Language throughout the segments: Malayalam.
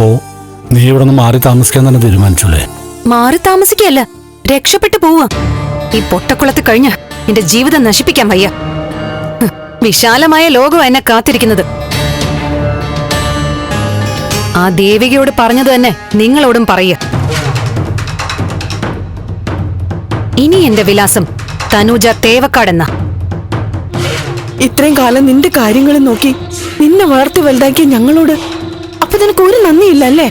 അപ്പോ നീ ഇവിടെ നിന്ന് മാറി താമസിക്കാൻ തന്നെ തീരുമാനിച്ചല്ലേ? മാറി താമസിക്കല്ല രക്ഷപ്പെട്ടു പോവാ. ഈ പൊട്ടക്കുളത്ത് കഴിഞ്ഞ് എന്റെ ജീവിതം നശിപ്പിക്കാൻ വയ്യ. വിശാലമായ ലോകം എന്നെ കാത്തിരിക്കുന്നത്. ആ ദേവികയോട് പറഞ്ഞത് തന്നെ നിങ്ങളോടും പറയ ഇനി എന്റെ വിലാസം തനൂജ തേവക്കാടെന്ന. ഇത്രയും കാലം നിന്റെ കാര്യങ്ങളും നോക്കി നിന്നെ വളർത്തി വലുതാക്കിയ ഞങ്ങളോട് അല്ലേ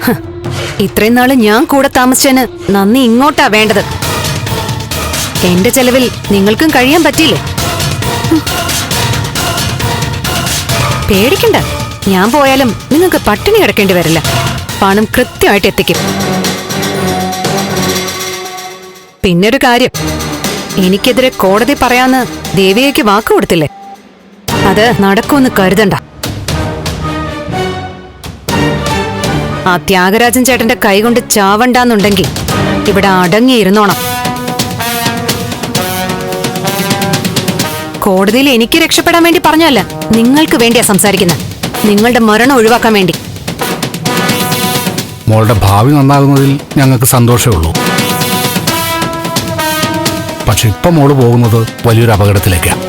ഇത്രയും നാൾ ഞാൻ കൂടെ താമസിച്ചതിന് നന്ദി ഇങ്ങോട്ടാ വേണ്ടത്. എന്റെ ചെലവിൽ നിങ്ങൾക്കും കഴിയാൻ പറ്റിയില്ലേ? പേടിക്കണ്ട. ഞാൻ പോയാലും നിങ്ങൾക്ക് പട്ടിണി കിടക്കേണ്ടി വരില്ല. പണം കൃത്യമായിട്ട് എത്തിക്കും. പിന്നൊരു കാര്യം. എനിക്കെതിരെ കോടതി പറയാന്ന് ദേവിയയ്ക്ക് വാക്കു കൊടുത്തില്ലേ? അത് നടക്കുമെന്ന് കരുതണ്ട. ആ ത്യാഗരാജൻ ചേട്ടന്റെ കൈകൊണ്ട് ചാവണ്ടാന്നുണ്ടെങ്കിൽ ഇവിടെ അടങ്ങിയിരുന്നോണം. കോടതിയിൽ എനിക്ക് രക്ഷപ്പെടാൻ വേണ്ടി പറഞ്ഞല്ല നിങ്ങൾക്ക് വേണ്ടിയാ സംസാരിക്കുന്നത്. നിങ്ങളുടെ മരണം ഒഴിവാക്കാൻ വേണ്ടി. മോളുടെ ഭാവി നന്നാകുന്നതിൽ ഞങ്ങൾക്ക് സന്തോഷമേ ഉള്ളൂ. പക്ഷെ ഇപ്പൊ മോൾ പോകുന്നത് വലിയൊരു അപകടത്തിലേക്കാണ്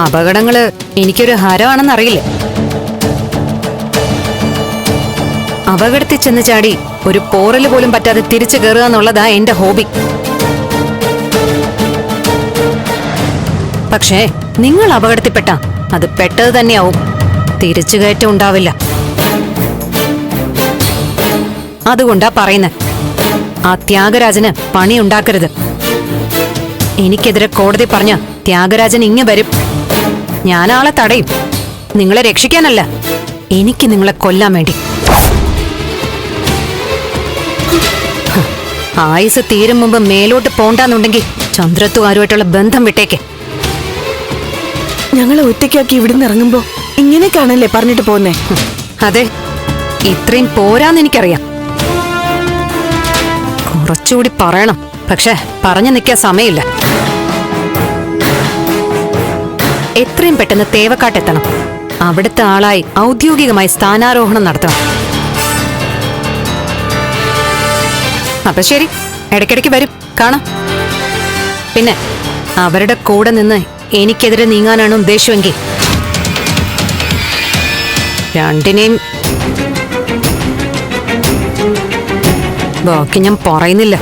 അപകടങ്ങൾ എനിക്കൊരു ഹരമാണെന്ന് അപകടത്തിൽ ചെന്ന് ചാടി ഒരു പോറൽ പോലും പറ്റാതെ തിരിച്ചു കയറുക എന്നുള്ളതാ എന്റെ ഹോബി. പക്ഷേ നിങ്ങൾ അപകടത്തിൽപ്പെട്ട അത് പെട്ടത് തന്നെയാവും. തിരിച്ചു കയറ്റം ഉണ്ടാവില്ല. അതുകൊണ്ടാ പറയുന്നത് ആ ത്യാഗരാജന് പണി ഉണ്ടാക്കരുത്. എനിക്കെതിരെ കോടതി പറഞ്ഞ ത്യാഗരാജൻ ഇങ്ങ് വരും. ഞാനാളെ തടയും. നിങ്ങളെ രക്ഷിക്കാനല്ല. എനിക്ക് നിങ്ങളെ കൊല്ലാൻ വേണ്ടി. ആയുസ് തീരും മുമ്പ് മേലോട്ട് പോണ്ടാന്നുണ്ടെങ്കിൽ ചന്ദ്രത്തുകാരുമായിട്ടുള്ള ബന്ധം വിട്ടേക്ക്. ഞങ്ങളെ ഒറ്റയ്ക്കാക്കി ഇവിടുന്ന് ഇറങ്ങുമ്പോ ഇങ്ങനെയൊക്കെയാണല്ലേ പറഞ്ഞിട്ട് പോന്നെ? അതെ. ഇത്രയും പോരാന്ന് എനിക്കറിയാം. കുറച്ചുകൂടി പറയണം. പക്ഷെ പറഞ്ഞു നിൽക്കാൻ സമയമില്ല. എത്രയും പെട്ടെന്ന് തേവക്കാട്ടെത്തണം. അവിടുത്തെ ആളായി ഔദ്യോഗികമായി സ്ഥാനാരോഹണം നടത്തണം. അപ്പൊ ശരി. ഇടയ്ക്കിടയ്ക്ക് വരും. കാണാം. പിന്നെ അവരുടെ കൂടെ നിന്ന് എനിക്കെതിരെ നീങ്ങാനാണ് ഉദ്ദേശമെങ്കിൽ. രണ്ടിനെയും ബാക്കി ഞാൻ പറയുന്നില്ല.